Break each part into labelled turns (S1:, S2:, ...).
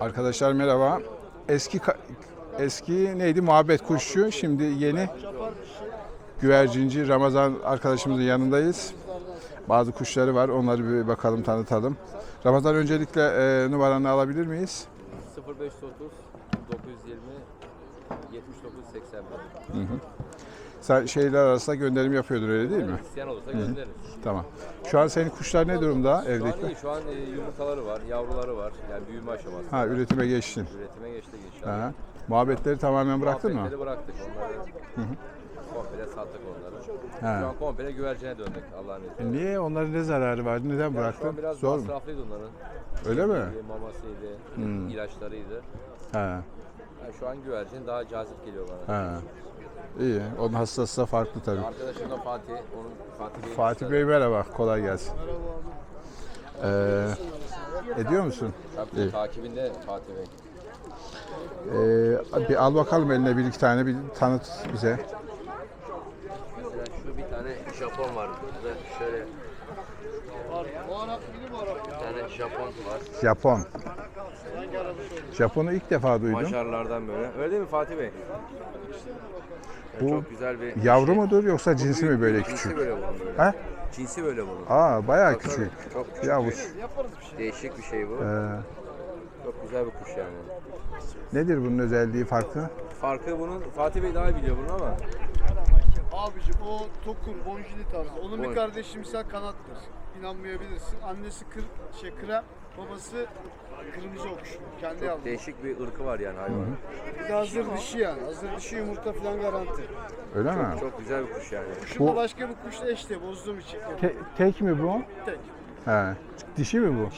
S1: Arkadaşlar merhaba. Eski eski neydi? Muhabbet kuşçu. Şimdi yeni güvercinci Ramazan arkadaşımızın yanındayız. Bazı kuşları var. Onları bir bakalım tanıtalım. Ramazan öncelikle e, numaranı alabilir miyiz?
S2: 0530 920 79 81.
S1: Sen şehirler arasında gönderim yapıyordur öyle değil mi?
S2: İsteyen olursa göndeririz.
S1: Tamam. Şu an senin kuşlar ne durumda
S2: Şu an
S1: evdekiler?
S2: iyi. Şu an e, yumurtaları var, yavruları var. Yani büyüme aşaması.
S1: Ha üretime geçtin.
S2: Üretime geçti inşallah.
S1: Ha. Muhabbetleri tamamen bıraktın mı?
S2: Muhabbetleri bıraktık onları. Komple sattık onları.
S1: Ha.
S2: Şu an komple güvercine döndük Allah'ın izniyle.
S1: E Niye? Onların ne zararı vardı? Neden
S2: Şu
S1: bıraktın?
S2: an biraz
S1: Zor mu?
S2: masraflıydı onların.
S1: Öyle mi?
S2: E, Mamasıydı, ilaçlarıydı.
S1: Ha.
S2: Yani şu an güvercin daha cazip geliyor bana.
S1: Ha. İyi. Onun hastası da farklı tabii.
S2: Arkadaşım da Fatih. Onun Fatih Bey'in
S1: Fatih. Bey merhaba. Kolay gelsin. Ee, ediyor musun?
S2: Tabii,
S1: İyi.
S2: takibinde Fatih Bey.
S1: Ee, bir al bakalım eline bir iki tane bir tanıt bize.
S2: Mesela şu bir tane Japon var burada. Şöyle bir tane Japon var.
S1: Japon. Japon'u ilk defa duydum.
S2: Macarlardan böyle. Öyle değil mi Fatih Bey?
S1: Bu
S2: çok güzel bir
S1: Yavru
S2: şey.
S1: mudur yoksa cinsi mi böyle
S2: Cinsi
S1: küçük?
S2: böyle bunun böyle.
S1: Ha?
S2: Cinsi böyle bunun.
S1: Aa bayağı
S2: Tabii,
S1: küçük.
S2: Çok küçük.
S1: Yavuz.
S2: bir- Değişik bir şey bu.
S1: Ee,
S2: Çok güzel bir kuş yani.
S1: nedir bunun özelliği farkı?
S2: Farkı bunun Fatih Bey daha iyi biliyor bunu ama
S3: Abicim o tokur, bonjili tarzı. Onun
S2: Bon-
S3: bir kardeşi misal kanattır. İnanmayabilirsin. Annesi kır, şey krem, babası kırmızı okuş. Kendi yavru.
S2: değişik bir ırkı var yani hayvan.
S3: Bir de hazır dişi yani. Hazır dişi yumurta falan garanti.
S1: Öyle mi?
S2: Çok güzel bir kuş yani.
S3: Kuşumda
S1: Bu-
S3: başka bir kuşla eşte bozduğum için.
S1: Te- tek mi bu?
S3: Tek.
S1: He. Dişi mi bu?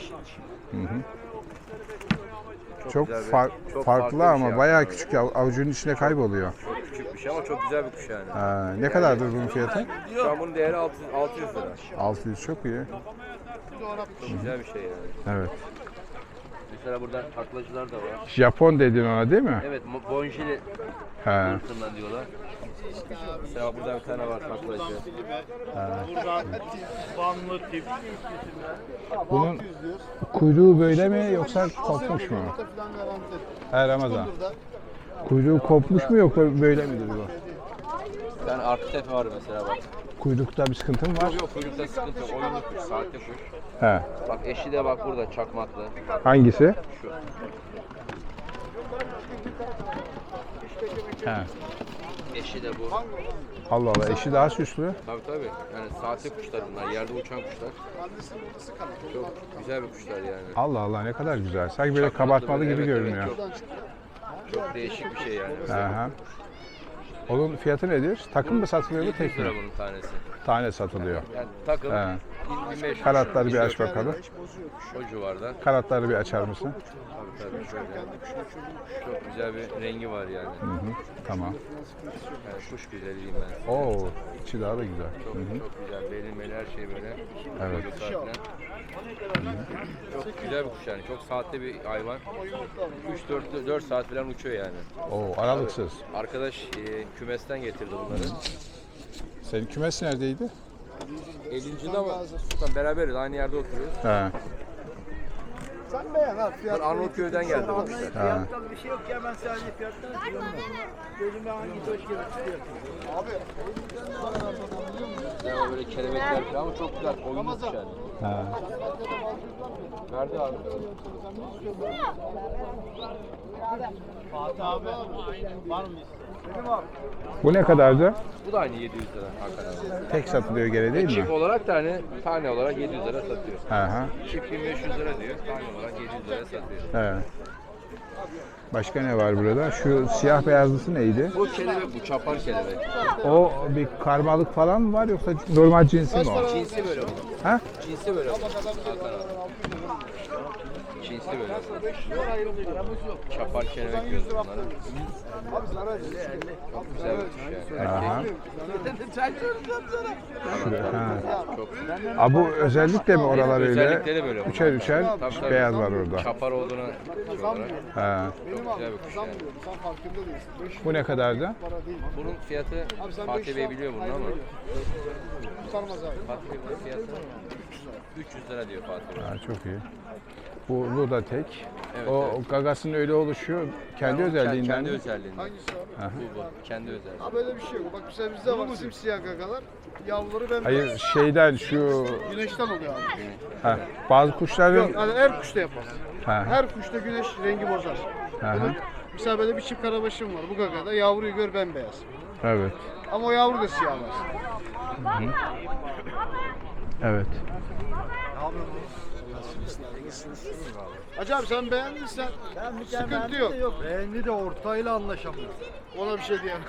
S1: Çok,
S2: güzel bir-
S1: far-
S2: çok
S1: farklı,
S2: bir
S1: ama
S2: şey
S1: bayağı küçük av- avucunun içine kayboluyor.
S2: Çok küçük bir şey ama çok güzel bir kuş yani.
S1: Ha, ne kadardır bunun fiyatı?
S2: Şu an bunun değeri 600, 600 lira.
S1: 600 çok iyi.
S2: Güzel bir şey yani.
S1: Evet.
S2: Mesela burada taklacılar da var.
S1: Japon dedin ona değil mi?
S2: Evet, mo- bonjili
S1: He.
S2: ırkından diyorlar. Mesela burada bir tane var taklacı.
S3: Buradan banlı tip.
S1: Bunun kuyruğu böyle mi yoksa kopmuş mu? Her Ramazan. Kuyruğu kopmuş mu yoksa böyle midir bu?
S2: Bir tane arka tepe var mesela bak.
S1: Kuyrukta bir sıkıntı mı var?
S2: Yok yok kuyrukta sıkıntı yok. Oyunlu kuş, sahte kuş.
S1: He.
S2: Bak eşi de bak burada çakmaklı.
S1: Hangisi?
S2: Şu.
S1: He.
S2: Eşi de bu.
S1: Allah Allah eşi daha süslü.
S2: Tabii tabii. Yani sahte kuşlar bunlar. Yerde uçan kuşlar. Çok güzel bir kuşlar yani.
S1: Allah Allah ne kadar güzel. Sanki böyle
S2: Çakmaklı
S1: kabartmalı
S2: böyle,
S1: gibi
S2: evet,
S1: görünüyor.
S2: Evet, çok, çok değişik bir şey yani.
S1: Aha. Onun fiyatı nedir? Takım mı satılıyor bu tek
S2: 100 lira
S1: mi?
S2: bunun tanesi.
S1: Tane satılıyor.
S2: Yani takım
S1: He.
S2: 25
S1: Kanatları bir aç
S2: 24
S1: bakalım.
S2: O civarda.
S1: Kanatları bir açar mısın?
S2: Tabii tabii şöyle. Çok güzel bir rengi var yani.
S1: Hı hı. Tamam.
S2: yani kuş güzel diyeyim ben.
S1: Oo, içi daha da güzel.
S2: Çok çok güzel. Benim her şey böyle.
S1: Evet.
S2: Falan. Çok güzel bir kuş yani. Çok saatte bir hayvan. 3-4 4 saat falan uçuyor yani.
S1: Oo, aralıksız.
S2: Arkadaş e, kümesten getirdi bunları.
S1: Senin kümes neredeydi?
S2: 50. ama Sultan beraberiz. Aynı yerde oturuyoruz.
S1: He.
S3: Sen beğen ha fiyat.
S2: Ben Arnavutköy'den geldim bu kuşlar.
S1: Ha.
S4: Fiyattan bir şey yok ya ben sadece fiyattan diyorum da. Gözüme hangi hoş gelir istiyor.
S3: Abi.
S2: Yani böyle kelebekler falan ama çok güzel. Kuş yani.
S1: Ha.
S2: Nerede abi?
S4: Fatih abi var mı?
S1: Bu ne kadardı?
S2: Bu da aynı 700 lira hakikaten.
S1: Tek satılıyor gene değil mi?
S2: Çift olarak da hani tane olarak 700 lira satıyor.
S1: Hı hı.
S2: Çift 1500 lira diyor. Tane olarak 700 lira satıyor.
S1: He. Başka ne var burada? Şu siyah beyazlısı neydi?
S2: Bu kelebek bu çapar kelebek.
S1: O bir karmalık falan mı var yoksa normal cinsi mi o?
S2: Cinsi böyle.
S1: Ha?
S2: Cinsi böyle. Cinsi böyle. Çapar kelebek diyoruz bunlara. Çok güzel bir yani.
S1: Aha.
S2: Erkek.
S1: Ha.
S2: Çok güzel.
S1: Aa, bu özellikle mi oralar öyle?
S2: Özellikleri böyle bunlar.
S1: Üçer üçer
S2: Tabii, tabii.
S1: beyaz var orada.
S2: Çapar olduğunu olarak.
S1: Ha.
S2: Çok güzel bir kuş yani.
S3: Sen farkında değilsin. 500
S1: Bu ne kadardı?
S3: para değil.
S2: Bunun fiyatı Fatih Bey biliyor bunu ama
S3: Sarmaz abi.
S2: Fatih Bey bunun fiyatı 300 lira diyor Fatih Bey.
S1: Ha, çok iyi. Bu, bu da tek.
S2: Evet,
S1: o
S2: evet.
S1: gagasının öyle oluşuyor kendi
S2: Ama
S1: özelliğinden.
S2: Kendi özelliğinden.
S3: Hangisi abi?
S2: Bu bu. Kendi özelliği.
S3: Ha böyle bir şey yok. Bak mesela bizde var simsiyah gagalar. Yavruları ben
S1: Hayır şeyden şu
S3: güneşten oluyor abi.
S1: ha, bazı kuşların
S3: Yok hani her kuşta yapar.
S1: ha,
S3: Her kuşta güneş rengi bozar.
S1: ha,
S3: Bunun- mesela böyle bir çift karabaşım var. Bu gagada yavruyu gör bembeyaz.
S1: evet.
S3: Ama o yavru da siyah var.
S1: Evet.
S3: Hacı abi sen beğendiysen
S4: Ben bir
S3: Sıkıntı yok.
S4: de yok. Beğendi de ortayla anlaşamıyor.
S3: ona bir şey diyemem.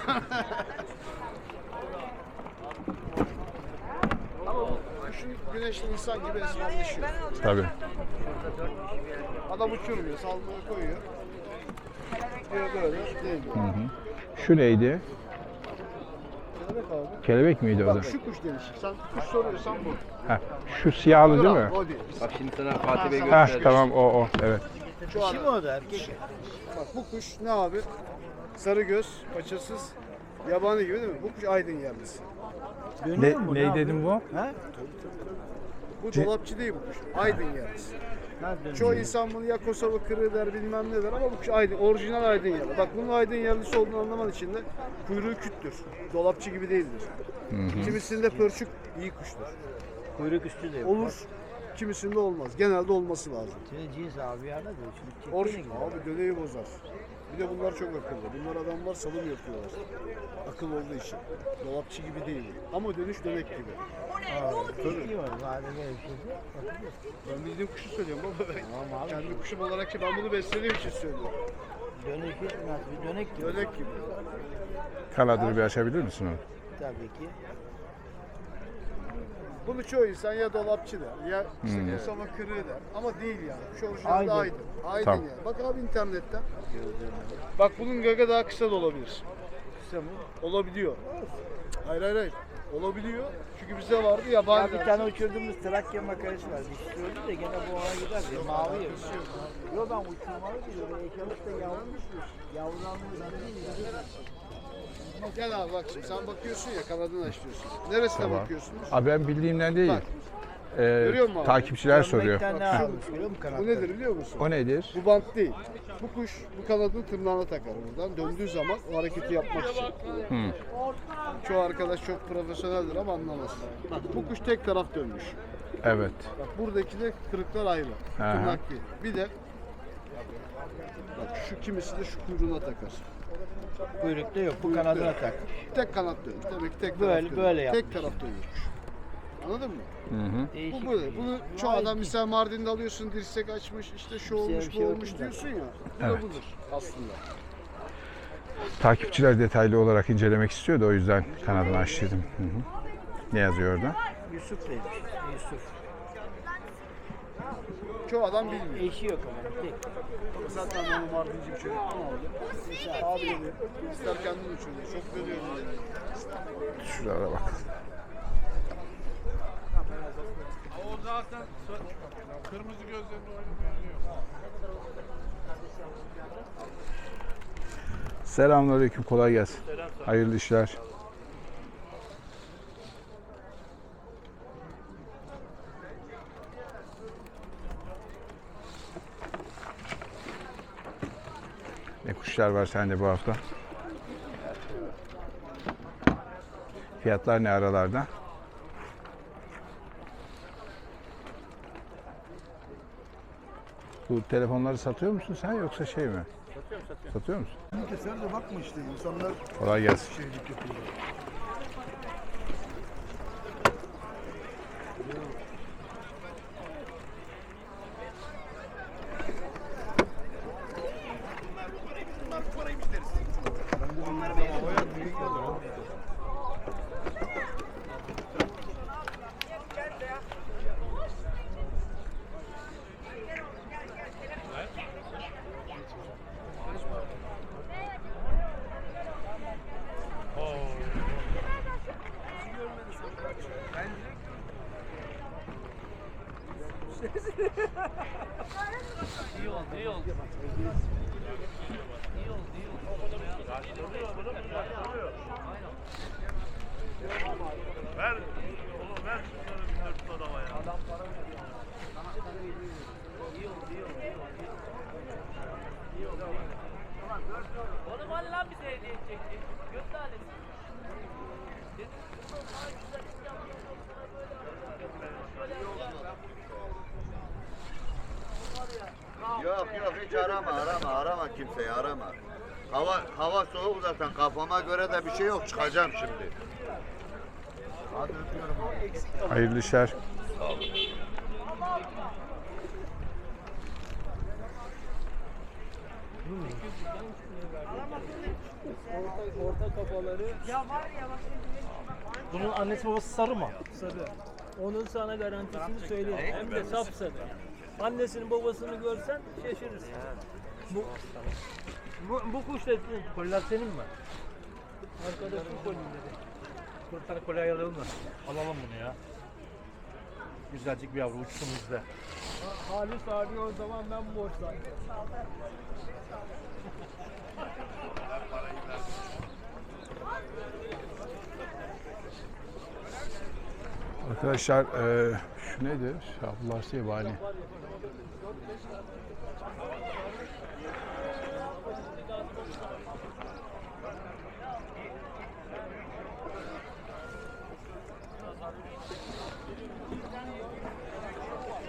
S3: Ama bu kuşun güneşli insan gibi esmerleşiyor.
S1: Tabii.
S3: Adam uçurmuyor, salmaya koyuyor. Diyor böyle, değil diyor.
S1: Şu neydi?
S3: Kelebek abi.
S1: Kelebek miydi o da?
S3: Bak şu kuş değişik. Sen kuş soruyorsan bu.
S1: Ha, şu siyahlı değil mi?
S3: O değil.
S2: Bak şimdi sana Fatih Bey
S1: Ha
S2: gösterdi.
S1: tamam o o evet.
S3: Şu
S4: Dişi mi o da erkek?
S3: bak bu kuş ne abi? Sarı göz, paçasız, yabani gibi değil mi? Bu kuş aydın yerlisi.
S1: Ne, ne dedim bu?
S4: Ha?
S3: Bu dolapçı değil bu kuş. Aydın yerlisi. Çoğu insan bunu ya Kosova kırığı der bilmem ne der ama bu aydın, orijinal aydın yerli. Bak bunun aydın yerlisi olduğunu anlaman için de kuyruğu küttür. Dolapçı gibi değildir. Kimisinde pörçük iyi kuştur.
S4: Kuyruk üstü de yok.
S3: Olur, kimisinde olmaz. Genelde olması lazım.
S4: Senin cins abi ya ne diyor? Şimdi
S3: Or
S4: çektiğine gidiyor.
S3: abi döneyi bozar. Bir de bunlar çok akıllı. Bunlar adamlar salım yapıyorlar. Akıl olduğu için. Dolapçı gibi değil. Ama dönüş dönek gibi. Ben bildiğim kuşu söylüyorum baba. Ben
S4: Tamam abi.
S3: kendi kuşum olarak ki ben bunu beslediğim için söylüyorum.
S4: Dönek nasıl bir dönek gibi.
S3: Dönek gibi.
S1: Kanadını bir açabilir misin onu?
S4: Tabii ki.
S3: Bunu çoğu insan ya dolapçı der ya işte Kosova kırığı der. Ama değil yani. Kuş orijinalde
S4: Aydın.
S3: aydın. Aydın
S1: Tamam.
S3: yani. Bak abi internetten. Bak bunun gaga daha kısa da olabilir.
S4: Kısa mı?
S3: Olabiliyor. Hayır hayır hayır. Olabiliyor. Çünkü bizde vardı
S4: Ya
S3: yabani.
S4: bir tane uçurduğumuz Trakya makarası var. Dişi öldü de gene bu ona gider. Bir mavi ya. Yok ben uçurmalı diyor. Böyle ekelik de yavru düşmüş. Yavru almıyor.
S3: Gel abi bak şimdi sen bakıyorsun ya kanadını açıyorsun. Neresine
S1: Tamam.
S3: bakıyorsunuz?
S1: Abi ben bildiğimden değil.
S3: Bak.
S1: Ee,
S3: Görüyor musun abi?
S1: takipçiler soruyor.
S4: Gömlekten ne almış biliyor musun
S3: Bu nedir biliyor musun?
S1: O nedir?
S3: Bu bant değil. Bu kuş bu kanadını tırnağına takar buradan. Döndüğü zaman o hareketi yapmak için.
S1: Hı.
S3: Çoğu arkadaş çok profesyoneldir ama anlamaz. Bak bu kuş tek taraf dönmüş.
S1: Evet.
S3: Bak buradaki de kırıklar ayrı.
S1: Aha.
S3: Tırnak değil. Bir de bak şu kimisi de şu kuyruğuna takar.
S4: Kuyrukta yok. Bu
S3: Kuyrukta
S4: kanadına
S3: yok.
S4: tak.
S3: Tek kanat dönmüş. Demek ki tek
S4: Böyle-
S3: taraf dönmüş.
S4: böyle
S3: Tek
S4: yapmış.
S3: taraf dönmüş. Anladın mı?
S1: Hı hı.
S4: Değişik.
S3: Bu böyle. Bunu çoğu
S4: Vay
S3: adam
S4: ki.
S3: mesela Mardin'de alıyorsun dirsek açmış işte şu
S4: şey-
S3: olmuş
S4: bir
S3: bu
S4: şey
S3: olmuş diyorsun ya. Bu
S1: Evet.
S3: da budur aslında.
S1: Takipçiler detaylı olarak incelemek istiyordu o yüzden kanadını açtırdım. Hı hı. Ne yazıyor orada?
S4: Yusuf demiş. Yusuf.
S3: Çoğu adam bilmiyor.
S4: Eşi yok ama. Tek.
S3: Zaten ben o Mardinci bir çocuktan aldım. Abi dedi ister kendin uçuruyor. Çok veriyorum dedi.
S1: Şuralara bak.
S5: O zaten kırmızı gözlerini oynamayan yok.
S1: Selamünaleyküm. Kolay gelsin. Hayırlı işler. Kuşlar var sende bu hafta? Fiyatlar ne aralarda? Bu telefonları satıyor musun sen yoksa şey mi? Satıyorum, satıyorum. Satıyor musun?
S3: Sen de bakma işte insanlar
S1: Kolay gelsin.
S3: şeycik yapıyor.
S5: Ver, oğlum ver şunları bir dört adama ya.
S6: Arama arama arama kimseyi arama. Hava hava soğuk zaten kafama göre de bir şey yok çıkacağım şimdi. Hadi öpüyorum.
S1: Hayırlı işler.
S7: Orta kafaları. Bunun annesi babası sarı mı? Sarı. Onun sana garantisini söyleyeyim. Hem de sapsarı. Annesinin babasını görsen şaşırırsın. Bu, bu, bu kuş da koliler senin mi? Arkadaşım kolileri.
S8: Bir tane kolye ayarlayalım da alalım bunu ya. Güzelcik bir yavru uçsun bizde.
S7: Halis abi o zaman ben borçlandım.
S1: Arkadaşlar e, şu nedir? Abdullah Yabani.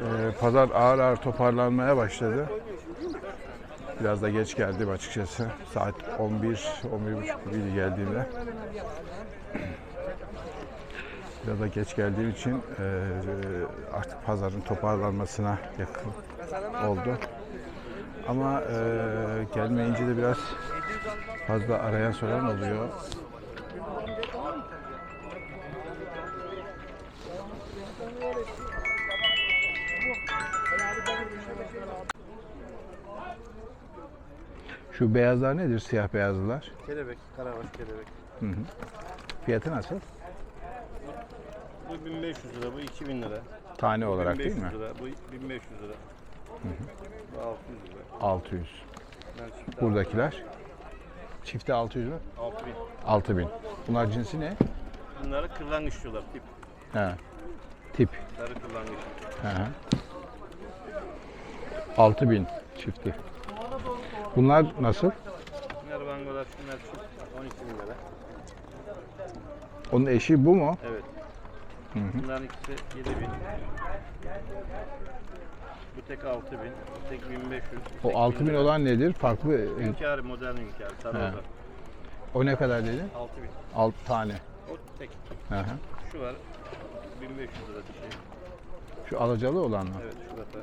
S1: E, pazar ağır ağır toparlanmaya başladı. Biraz da geç geldim açıkçası. Saat 11, 11.30 gibiydi geldiğimde. Biraz da geç geldiğim için e, artık pazarın toparlanmasına yakın oldu. Ama e, gelmeyince de biraz fazla arayan soran oluyor. Şu beyazlar nedir? Siyah beyazlılar.
S8: Kelebek, karabaş kelebek.
S1: Hı hı. Fiyatı nasıl?
S8: Bu 1500 lira, bu 2000 lira.
S1: Tane olarak değil
S8: 1500
S1: mi?
S8: lira, bu 1500 lira. Bu 600 lira.
S1: 600.
S8: Ben çift
S1: Buradakiler. Çifte 600 mü?
S8: 6000.
S1: 6000. Bunlar cinsi ne?
S8: Bunlara kırlangıç diyorlar, tip.
S1: He. Tip.
S8: Sarı kırlangıç.
S1: Hı hı. 6000 çifti. Bunlar nasıl?
S8: Bunlar bangolar, şunlar çift. 12 bin lira.
S1: Onun eşi bu mu?
S8: Evet.
S1: Hı hı.
S8: Bunların ikisi 7000. Bu tek 6000, bu tek 1500. bu
S1: O
S8: tek
S1: 6000
S8: 1000 lira.
S1: olan nedir? Farklı.
S8: Hünkârı, modern hünkârı, sarı.
S1: O ne kadar dedin?
S8: 6000.
S1: 6 tane.
S8: O tek.
S1: Hı hı.
S8: Şu var, 1500 lira bir şey.
S1: Şu alacalı olan mı?
S8: Evet, şu da.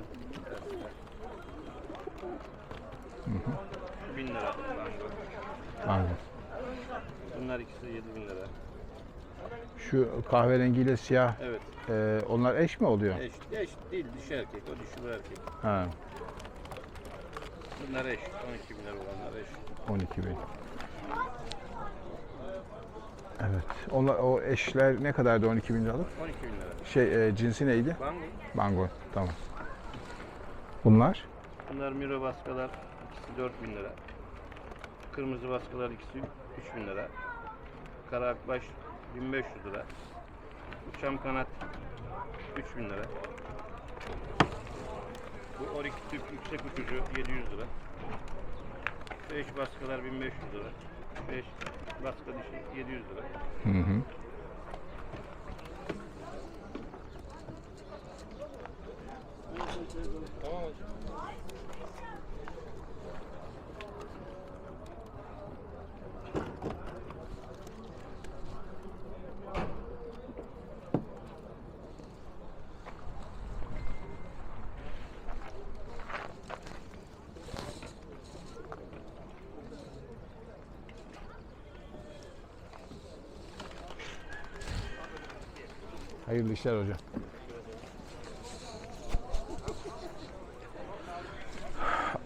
S8: Şu 1000 lira.
S1: Anladım.
S8: Bunlar ikisi 7000 lira.
S1: Şu kahverengiyle siyah
S8: Evet.
S1: e, onlar eş mi oluyor?
S8: Eş, eş değil, dişi erkek. O dişi bu erkek.
S1: Ha,
S8: Bunlar eş. 12 bin lira olanlar eş.
S1: 12 bin. Evet. Onlar, o eşler ne kadardı 12 bin liralık?
S8: 12 bin lira.
S1: Şey e, cinsi neydi?
S8: Bango.
S1: Bango. Tamam. Bunlar?
S8: Bunlar miro baskalar. ikisi 4 bin lira. Kırmızı baskalar ikisi 3 bin lira. Kara akbaş 1500 lira. Uçam kanat 3 bin lira. Bu orik tüp yüksek uçucu 700 lira. 5 baskalar 1500 lira. 5 baska dişi 700 lira.
S1: Hı hı. Hayırlı işler hocam.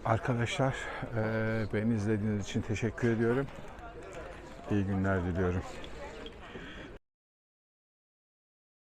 S1: Arkadaşlar beni izlediğiniz için teşekkür ediyorum. İyi günler diliyorum.